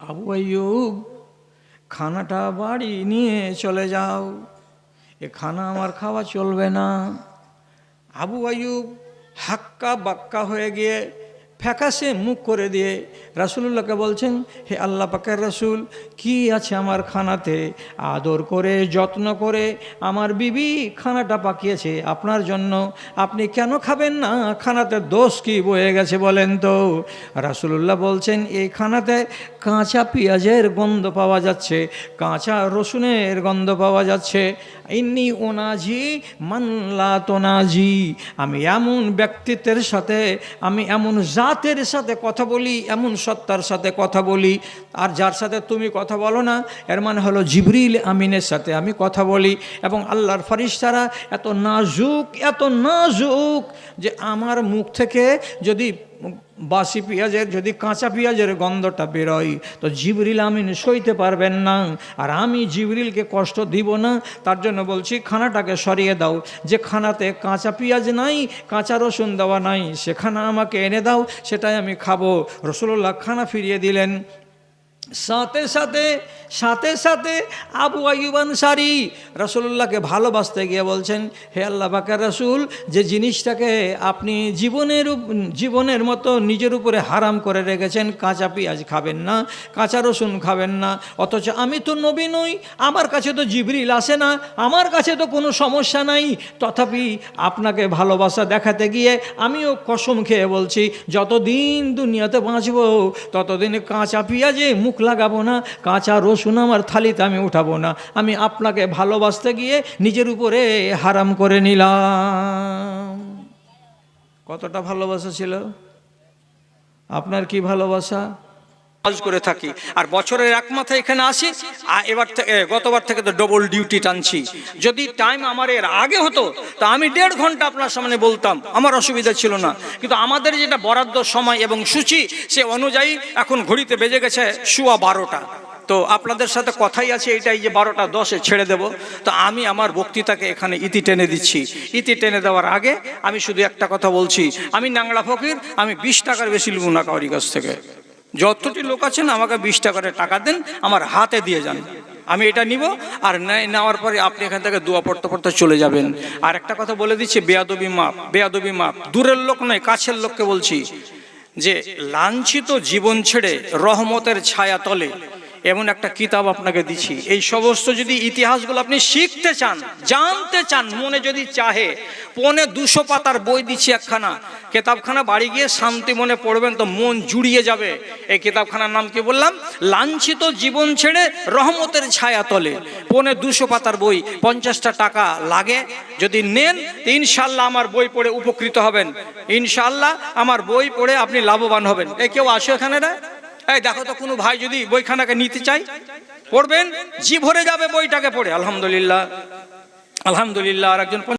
আবু আয়ুব খানাটা বাড়ি নিয়ে চলে যাও। এ খানা আমার খাওয়া চলবে না। আবু আয়ুব হাক্কা বাক্কা হয়ে গিয়ে ফ্যাকাশে মুখ করে দিয়ে রাসুলুল্লাহকে বলছেন, হে আল্লাহ পাকের রাসুল, কি আছে আমার খানাতে? আদর করে, যত্ন করে, আমার বিবি খানাটা পাকিয়েছে, আপনার জন্য আপনি কেন খাবেন না? খানাতে দোষ কি বয়ে গেছে বলেন তো? রাসুলুল্লাহ বলছেন, এই খানাতে কাঁচা পেঁয়াজের গন্ধ পাওয়া যাচ্ছে, কাঁচা রসুনের গন্ধ পাওয়া যাচ্ছে। ইন্নি ওনাজি মানলা তোনাজি, আমি এমন ব্যক্তিত্বের সাথে, আমি এমন জাতের সাথে কথা বলি, এমন সত্তার সাথে কথা বলি, আর যার সাথে তুমি কথা বলো না, এর মানে হলো জিবরিল আমিনের সাথে আমি কথা বলি, এবং আল্লাহর ফারিস্তারা এত নাজুক এত নাজুক যে আমার মুখ থেকে যদি বাসি পেঁয়াজের, যদি কাঁচা পেঁয়াজের গন্ধটা বেরোয়, তো জিবরিল আমি সইতে পারবেন না। আর আমি জিবরিলকে কষ্ট দিব না, তার জন্য বলছি, খানাটাকে সরিয়ে দাও। যে খানাতে কাঁচা পেঁয়াজ নাই, কাঁচা রসুন দেওয়া নাই, সেখানে আমাকে এনে দাও, সেটাই আমি খাব। রসুল্লাহ খানা ফিরিয়ে দিলেন। সাথে সাথে সাথে সাথে আবু আইয়ুব আনসারি রসুল্লাহকে ভালোবাসতে গিয়ে বলছেন, হে আল্লাহ বাকার রসুল, যে জিনিসটাকে আপনি জীবনের জীবনের মতো নিজের উপরে হারাম করে রেখেছেন, কাঁচা পেঁয়াজ খাবেন না, কাঁচা রসুন খাবেন না, অথচ আমি তো নবী নই, আমার কাছে তো জিবরিল আসে না, আমার কাছে তো কোনো সমস্যা নাই, তথাপি আপনাকে ভালোবাসা দেখাতে গিয়ে আমিও কসম খেয়ে বলছি, যতদিন দুনিয়াতে বাঁচব, ততদিন কাঁচা পেঁয়াজে মুখ লাগাবো না, কাঁচা রসুন আমার থালিতে আমি উঠাবো না। আমি আপনাকে ভালোবাসতে গিয়ে নিজের উপরে হারাম করে নিলাম। কতটা ভালোবাসা ছিল? আপনার কি ভালোবাসা? কাজ করে থাকি। আর বছরের এক মাথায় এখানে আসি, আর এবার থেকে গতবার থেকে তো ডবল ডিউটি টানছি। যদি টাইম আমার এর আগে হতো, তা আমি দেড় ঘণ্টা আপনার সামনে বলতাম, আমার অসুবিধা ছিল না। কিন্তু আমাদের যেটা বরাদ্দ সময় এবং সূচি, সে অনুযায়ী এখন ঘড়িতে বেজে গেছে শুয়া বারোটা। তো আপনাদের সাথে কথাই আছে এটাই যে বারোটা দশে ছেড়ে দেব। তো আমি আমার বক্তৃতাকে এখানে ইতি টেনে দিচ্ছি। ইতি টেনে দেওয়ার আগে আমি শুধু একটা কথা বলছি। আমি নাংলা ফকির, আমি বিশ টাকার বেশি নেব না কাউরি কাছ থেকে। যতটি লোক আছেন, আমাকে বিশ টাকা করে টাকা দেন, আমার হাতে দিয়ে যান। আমি এটা নিব, আর নেওয়ার পরে আপনি এখান থেকে দোয়া পড়তে পড়তে চলে যাবেন। আর একটা কথা বলে দিচ্ছি, বেয়াদবি মাপ বেয়াদবি মাপ। দূরের লোক নয়, কাছের লোককে বলছি যে, লাঞ্ছিত জীবন ছেড়ে রহমতের ছায়া তলে এমন একটা কিতাব আপনাকে দিচ্ছি। এই সমস্ত যদি ইতিহাসগুলো আপনি শিখতে চান, জানতে চান, মনে যদি চাহে, পনে দুশো পাতার বই দিচ্ছি একখানা। কেতাবখানা বাড়ি গিয়ে শান্তি মনে পড়বেন তো মন জুড়িয়ে যাবে। এই কিতাবখানার নাম কি বললাম? লাঞ্ছিত জীবন ছেড়ে রহমতের ছায়া তলে। পনে দুশো পাতার বই, পঞ্চাশটা টাকা লাগে। যদি নেন ইনশাল্লাহ আমার বই পড়ে উপকৃত হবেন। ইনশাল্লাহ আমার বই পড়ে আপনি লাভবান হবেন। এ কেউ আসো এখানে রে? এই দেখো তো, কোনো ভাই যদি বইখানাকে নিতে চাই পড়বেন, জি ভরে যাবে বইটাকে পড়ে, আলহামদুলিল্লাহ। আলহামদুলিল্লাহ, আর একজন